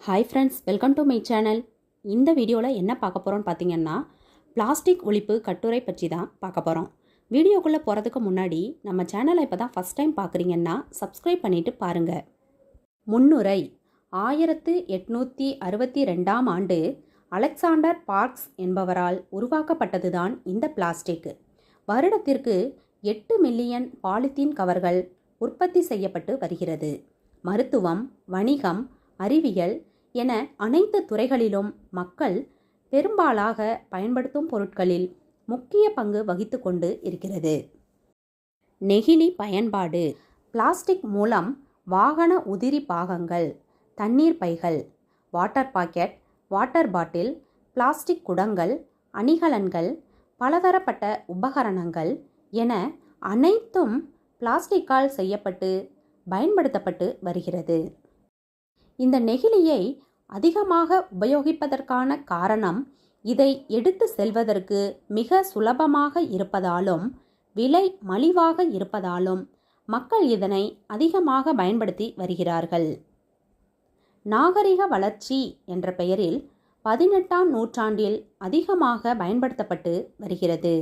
Hi friends welcome to my channel இந்த வீடியோவில் என்ன பார்க்க போகிறோம்னு பார்த்தீங்கன்னா பிளாஸ்டிக் ஒழிப்பு கட்டுரை பற்றி தான் பார்க்க போகிறோம் வீடியோக்குள்ளே போகிறதுக்கு முன்னாடி நம்ம சேனலை இப்போ தான் ஃபஸ்ட் டைம் பார்க்குறீங்கன்னா சப்ஸ்கிரைப் பண்ணிவிட்டு பாருங்கள் முன்னுரை ஆயிரத்து எட்நூற்றி அறுபத்தி ரெண்டாம் ஆண்டு அலெக்சாண்டர் பார்க்ஸ் என்பவரால் உருவாக்கப்பட்டது தான் இந்த பிளாஸ்டிக். வருடத்திற்கு எட்டு மில்லியன் பாலித்தீன் கவர்கள் உற்பத்தி செய்யப்பட்டு வருகிறது. மருத்துவம் வணிகம் அறிவியல் என அனைத்து துறைகளிலும் மக்கள் பெரும்பாலாக பயன்படுத்தும் பொருட்களில் முக்கிய பங்கு வகித்து கொண்டு இருக்கிறது. நெகிழி பயன்பாடு. பிளாஸ்டிக் மூலம் வாகன உதிரி பாகங்கள் தண்ணீர் பைகள் water packet water bottle plastic குடங்கள் அணிகலன்கள் பலதரப்பட்ட உபகரணங்கள் என அனைத்தும் பிளாஸ்டிக்கால் செய்யப்பட்டு பயன்படுத்தப்பட்டு வருகிறது. இந்த நெகிழியை அதிகமாக உபயோகிப்பதற்கான காரணம் இதை எடுத்து செல்வதற்கு மிக சுலபமாக இருப்பதாலும் விலை மலிவாக இருப்பதாலும் மக்கள் இதனை அதிகமாக பயன்படுத்தி வருகிறார்கள். நாகரிக வளர்ச்சி என்ற பெயரில் பதினெட்டாம் நூற்றாண்டில் அதிகமாக பயன்படுத்தப்பட்டு வருகிறது.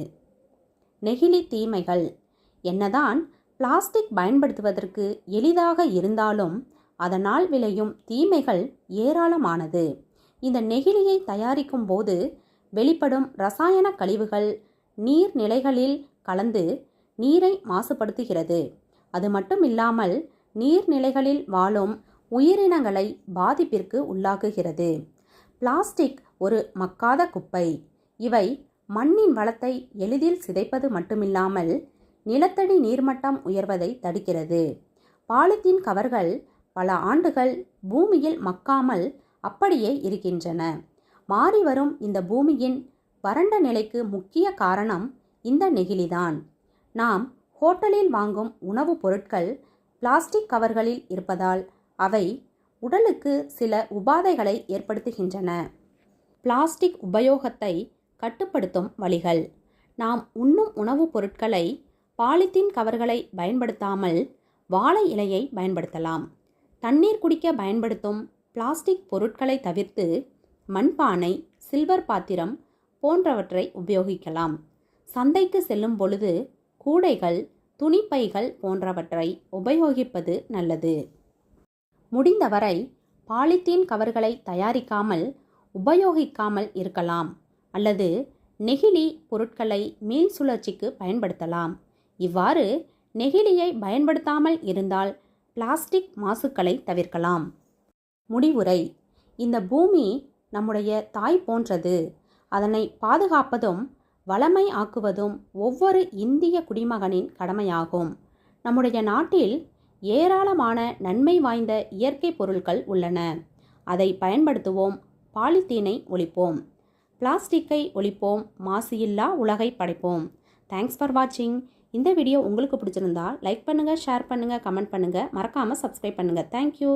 நெகிழி தீமைகள் என்னதான் பிளாஸ்டிக் பயன்படுத்துவதற்கு எளிதாக இருந்தாலும் அதனால் விளையும் தீமைகள் ஏராளமானது. இந்த நெகிழியை தயாரிக்கும் போது வெளிப்படும் ரசாயன கழிவுகள் நீர்நிலைகளில் கலந்து நீரை மாசுபடுத்துகிறது. அது மட்டும் இல்லாமல் நீர்நிலைகளில் வாழும் உயிரினங்களை பாதிப்பிற்கு உள்ளாக்குகிறது. பிளாஸ்டிக் ஒரு மக்காத குப்பை. இவை மண்ணின் வளத்தை எளிதில் சிதைப்பது மட்டுமில்லாமல் நிலத்தடி நீர்மட்டம் உயர்வதை தடுக்கிறது. பாலித்தீன் கவர்கள் பல ஆண்டுகள் பூமியில் மக்காமல் அப்படியே இருக்கின்றன. மாறிவரும் இந்த பூமியின் வறண்ட நிலைக்கு முக்கிய காரணம் இந்த நெகிழிதான். நாம் ஹோட்டலில் வாங்கும் உணவுப் பொருட்கள் பிளாஸ்டிக் கவர்களில் இருப்பதால் அவை உடலுக்கு சில உபாதைகளை ஏற்படுத்துகின்றன. பிளாஸ்டிக் உபயோகத்தை கட்டுப்படுத்தும் வழிகள். நாம் உண்ணும் உணவுப் பொருட்களை பாலித்தீன் கவர்களை பயன்படுத்தாமல் வாழை இலையை பயன்படுத்தலாம். தண்ணீர் குடிக்க பயன்படுத்தும் பிளாஸ்டிக் பொருட்களை தவிர்த்து மண்பானை சில்வர் பாத்திரம் போன்றவற்றை உபயோகிக்கலாம். சந்தைக்கு செல்லும் பொழுது கூடைகள் துணிப்பைகள் போன்றவற்றை உபயோகிப்பது நல்லது. முடிந்தவரை பாலித்தீன் கவர்களை தயாரிக்காமல் உபயோகிக்காமல் இருக்கலாம் அல்லது நெகிழி பொருட்களை மீள் சுழற்சிக்கு பயன்படுத்தலாம். இவ்வாறு நெகிழியை பயன்படுத்தாமல் இருந்தால் பிளாஸ்டிக் மாசுக்களை தவிர்க்கலாம். முடிவுரை. இந்த பூமி நம்முடைய தாய் போன்றது. அதனை பாதுகாப்பதும் வளமை ஆக்குவதும் ஒவ்வொரு இந்திய குடிமகனின் கடமையாகும். நம்முடைய நாட்டில் ஏராளமான நன்மை வாய்ந்த இயற்கை பொருட்கள் உள்ளன. அதை பயன்படுத்துவோம் பாலித்தீனை ஒழிப்போம். பிளாஸ்டிக்கை ஒழிப்போம் மாசு இல்லா உலகை படைப்போம். தேங்க்ஸ் ஃபார் வாட்சிங் இந்த வீடியோ உங்களுக்கு பிடிச்சிருந்தா லைக் பண்ணுங்கள் ஷேர் பண்ணுங்கள் கமெண்ட் பண்ணுங்கள் மறக்காமல் சப்ஸ்கிரைப் பண்ணுங்கள் தேங்க்யூ